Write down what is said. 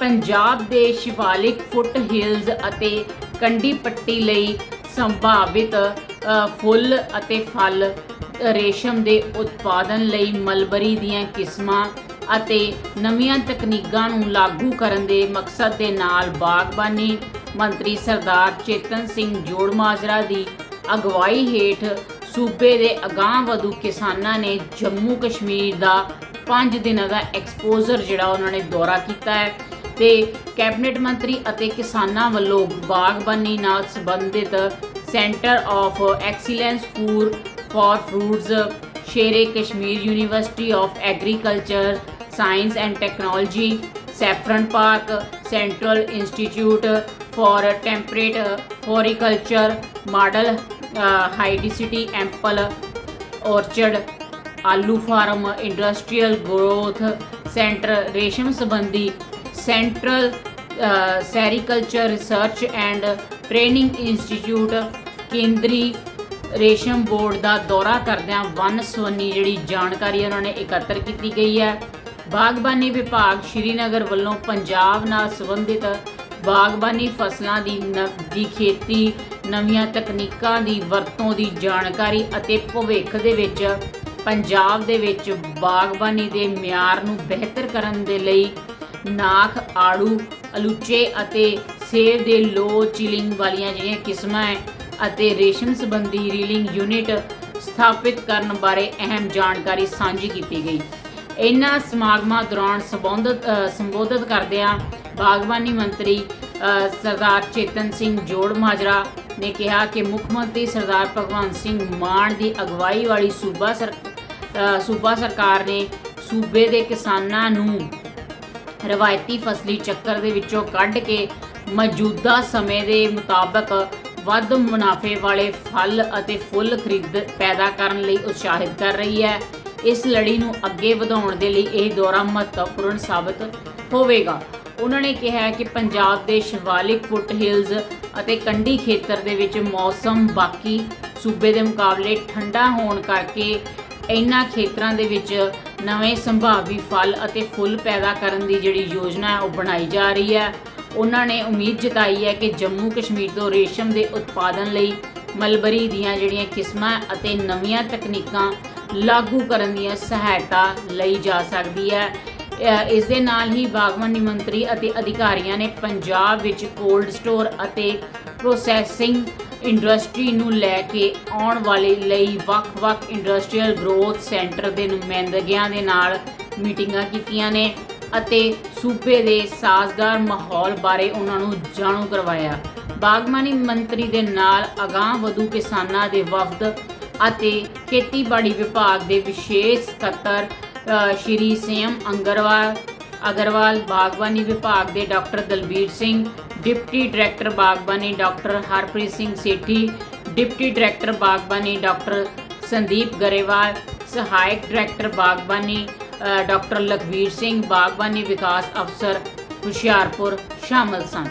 ਪੰਜਾਬ ਦੇ ਸ਼ਿਵਾਲਿਕ ਫੁੱਟ ਹਿਲਜ਼ ਅਤੇ ਕੰਢੀ ਪੱਟੀ ਲਈ ਸੰਭਾਵਿਤ ਫੁੱਲ ਅਤੇ ਫਲ ਰੇਸ਼ਮ ਦੇ ਉਤਪਾਦਨ ਲਈ ਮਲਬਰੀ ਦੀਆਂ ਕਿਸਮਾਂ ਅਤੇ ਨਵੀਆਂ ਤਕਨੀਕਾਂ ਨੂੰ ਲਾਗੂ ਕਰਨ ਦੇ ਮਕਸਦ ਦੇ ਨਾਲ ਬਾਗਬਾਨੀ ਮੰਤਰੀ ਸਰਦਾਰ ਚੇਤਨ ਸਿੰਘ ਜੋੜਮਾਜਰਾ ਦੀ ਅਗਵਾਈ ਹੇਠ ਸੂਬੇ ਦੇ ਅਗਾਂਹਵਧੂ ਕਿਸਾਨਾਂ ਨੇ ਜੰਮੂ ਕਸ਼ਮੀਰ ਦਾ 5 ਦਿਨਾਂ ਦਾ ਐਕਸਪੋਜ਼ਰ ਜਿਹੜਾ ਉਹਨਾਂ ਨੇ ਦੌਰਾ ਕੀਤਾ ਹੈ। ਤੇ ਕੈਬਨਿਟ ਮੰਤਰੀ ਅਤੇ ਕਿਸਾਨਾਂ ਵੱਲੋਂ ਬਾਗਬਾਨੀ ਨਾਲ ਸੰਬੰਧਿਤ centre of excellence for for fruits, Shere Kashmir university of agriculture science and technology, saffron park, central institute for temperate horticulture, model high density apple orchard aloo farm industrial growth centre, ਰੇਸ਼ਮ ਸੰਬੰਧੀ central sericulture research and training institute ਕੇਂਦਰੀ ਰੇਸ਼ਮ board ਦਾ ਦੌਰਾ ਕਰਦਿਆਂ one ਸਵੰਨੀ ਜਿਹੜੀ ਜਾਣਕਾਰੀ ਉਹਨਾਂ ਨੇ ਇਕੱਤਰ ਕੀਤੀ ਗਈ ਹੈ। ਬਾਗਬਾਨੀ ਵਿਭਾਗ ਸ਼੍ਰੀਨਗਰ ਵੱਲੋਂ ਪੰਜਾਬ ਨਾਲ ਸੰਬੰਧਿਤ ਬਾਗਬਾਨੀ ਫਸਲਾਂ ਦੀ ਨ- ਦੀ ਖੇਤੀ, ਨਵੀਆਂ ਤਕਨੀਕਾਂ ਦੀ ਵਰਤੋਂ ਦੀ ਜਾਣਕਾਰੀ ਅਤੇ ਭਵਿੱਖ ਦੇ ਵਿੱਚ, ਪੰਜਾਬ ਦੇ ਵਿੱਚ ਬਾਗਬਾਨੀ ਦੇ ਮਿਆਰ ਨੂੰ ਬਿਹਤਰ ਕਰਨ ਦੇ ਲਈ ਨਾਖ ਆੜੂ, ਅਲੂਚੇ ਅਤੇ ਸੇਬ ਦੇ ਲੋ ਚਿਲਿੰਗ ਵਾਲੀਆਂ ਜਿਹੜੀਆਂ ਕਿਸਮਾਂ ਹੈ ਅਤੇ ਰੇਸ਼ਮ ਸੰਬੰਧੀ ਰੀਲਿੰਗ ਯੂਨਿਟ ਸਥਾਪਿਤ ਕਰਨ ਬਾਰੇ ਅਹਿਮ ਜਾਣਕਾਰੀ ਸਾਂਝੀ ਕੀਤੀ ਗਈ। ਇਨ੍ਹਾਂ ਸਮਾਗਮਾਂ ਦੌਰਾਨ ਸੰਬੋਧਿਤ ਸੰਬੋਧਿਤ ਕਰਦਿਆਂ ਬਾਗਬਾਨੀ ਮੰਤਰੀ ਸਰਦਾਰ ਚੇਤਨ ਸਿੰਘ ਜੋੜ ਮਾਜਰਾ ਨੇ ਕਿਹਾ ਕਿ ਮੁੱਖ ਮੰਤਰੀ ਸਰਦਾਰ ਭਗਵੰਤ ਸਿੰਘ ਮਾਨ ਦੀ ਅਗਵਾਈ ਵਾਲੀ ਸੂਬਾ ਸਰ ਸੂਬਾ ਸਰਕਾਰ ਨੇ ਸੂਬੇ ਦੇ ਕਿਸਾਨਾਂ ਨੂੰ ਰਵਾਇਤੀ ਫਸਲੀ ਚੱਕਰ ਦੇ ਵਿੱਚੋਂ ਕੱਢ ਕੇ ਮੌਜੂਦਾ ਸਮੇਂ ਦੇ ਮੁਤਾਬਕ ਵੱਧ ਮੁਨਾਫੇ ਵਾਲੇ ਫਲ ਅਤੇ ਫੁੱਲ ਖਰੀਦ ਪੈਦਾ ਕਰਨ ਲਈ ਉਤਸ਼ਾਹਿਤ ਕਰ ਰਹੀ ਹੈ। ਇਸ ਲੜੀ ਨੂੰ ਅੱਗੇ ਵਧਾਉਣ ਦੇ ਲਈ ਇਹ ਦੌਰਾ ਮਹੱਤਵਪੂਰਨ ਸਾਬਤ ਹੋਵੇਗਾ। ਉਹਨਾਂ ਨੇ ਕਿਹਾ ਹੈ ਕਿ ਪੰਜਾਬ ਦੇ ਸ਼ਿਵਾਲਿਕ ਫੁੱਟ ਹਿਲਜ਼ ਅਤੇ ਕੰਢੀ ਖੇਤਰ ਦੇ ਵਿੱਚ ਮੌਸਮ ਬਾਕੀ ਸੂਬੇ ਦੇ ਮੁਕਾਬਲੇ ਠੰਡਾ ਹੋਣ ਕਰਕੇ ਇਹਨਾਂ ਖੇਤਰਾਂ ਦੇ ਵਿੱਚ ਨਵੇਂ ਸੰਭਾਵੀ ਫਲ ਅਤੇ ਫੁੱਲ ਪੈਦਾ ਕਰਨ ਦੀ ਜਿਹੜੀ ਯੋਜਨਾ ਹੈ, ਉਹ ਬਣਾਈ ਜਾ ਰਹੀ ਹੈ। ਉਹਨਾਂ ਨੇ ਉਮੀਦ ਜਤਾਈ ਹੈ ਕਿ ਜੰਮੂ ਕਸ਼ਮੀਰ ਤੋਂ ਰੇਸ਼ਮ ਦੇ ਉਤਪਾਦਨ ਲਈ ਮਲਬਰੀ ਦੀਆਂ ਜਿਹੜੀਆਂ ਕਿਸਮਾਂ ਅਤੇ ਨਵੀਆਂ ਤਕਨੀਕਾਂ ਲਾਗੂ ਕਰਨ ਦੀਆਂ ਸਹਾਇਤਾ ਲਈ ਜਾ ਸਕਦੀ ਹੈ। ਇਸ ਦੇ ਨਾਲ ਹੀ ਬਾਗਬਾਨੀ ਮੰਤਰੀ ਅਤੇ ਅਧਿਕਾਰੀਆਂ ਨੇ ਪੰਜਾਬ ਵਿੱਚ ਕੋਲਡ ਸਟੋਰ ਅਤੇ ਪ੍ਰੋਸੈਸਿੰਗ ਇੰਡਸਟਰੀ ਨੂੰ ਲੈ ਕੇ ਆਉਣ ਵਾਲੇ ਲਈ ਵੱਖ-ਵੱਖ ਇੰਡਸਟਰੀਅਲ ਗਰੋਥ ਸੈਂਟਰ ਦੇ ਨੁਮਾਇੰਦਗਿਆਂ ਦੇ ਨਾਲ ਮੀਟਿੰਗਾਂ ਕੀਤੀਆਂ ਨੇ ਅਤੇ ਸੂਬੇ ਦੇ ਸਾਜ਼ਗਾਰ ਮਾਹੌਲ ਬਾਰੇ ਉਹਨਾਂ ਨੂੰ ਜਾਣੂ ਕਰਵਾਇਆ। ਬਾਗਬਾਨੀ ਮੰਤਰੀ ਦੇ ਨਾਲ ਅਗਾਂਹ ਵਧੂ ਕਿਸਾਨਾਂ ਦੇ ਵਫਦ ਅਤੇ ਖੇਤੀਬਾੜੀ ਵਿਭਾਗ ਦੇ ਵਿਸ਼ੇਸ਼ ਸਕੱਤਰ ਸ਼੍ਰੀ ਸੇਮ ਅੰਗਰਵਾਲ, ਅਗਰਵਾਲ ਬਾਗਬਾਨੀ ਵਿਭਾਗ ਦੇ doctor Dalbir Singh, deputy director ਬਾਗਬਾਨੀ doctor Harpreet Singh Sethi, deputy director ਬਾਗਬਾਨੀ ਡਾਕਟਰ ਸੰਦੀਪ ਗਰੇਵਾਲ, ਸਹਾਇਕ ਡਾਇਰੈਕਟਰ ਬਾਗਬਾਨੀ ਡਾਕਟਰ ਲਖਵੀਰ ਸਿੰਘ, ਬਾਗਬਾਨੀ ਵਿਕਾਸ ਅਫਸਰ ਹੁਸ਼ਿਆਰਪੁਰ ਸ਼ਾਮਲ ਸਨ।